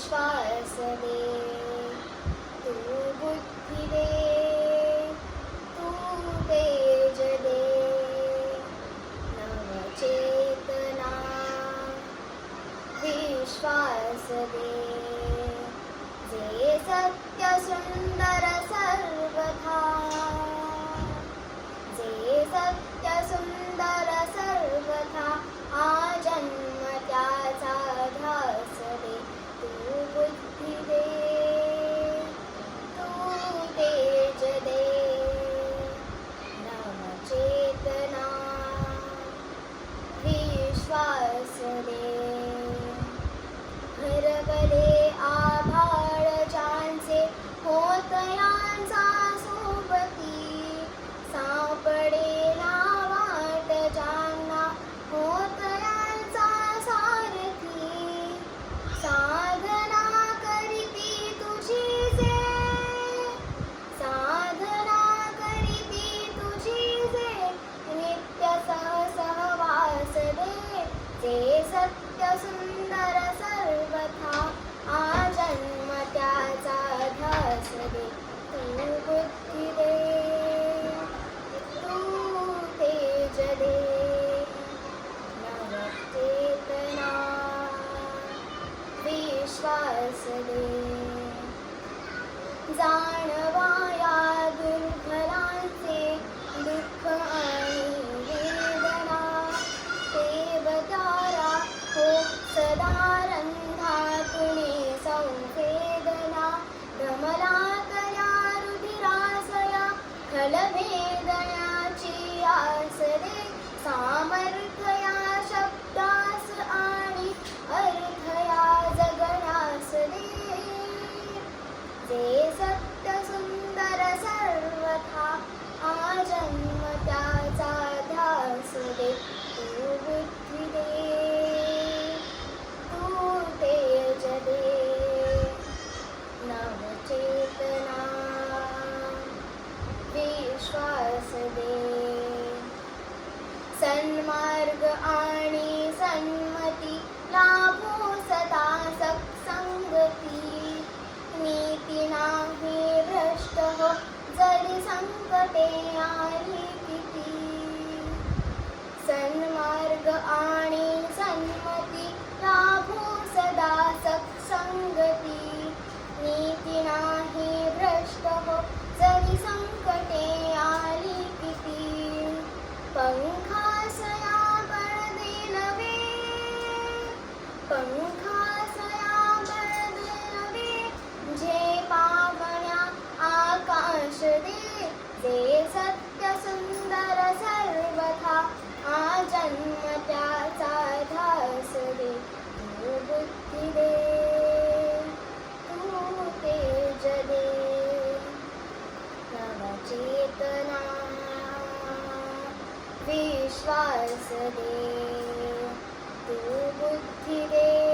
श्वास दे तू बुद्धी दे तू तेज दे नवचेतना विश्वास दे जे सत्य सुंदर सर्व Thanks, सुन्दर सर्वथा आजन्म जन्मताचा धास दे तू बुद्धी दे तू तेज दे सन्मार्ग आणि सन्मती लाभो विश्वास दे तू बुद्धी दे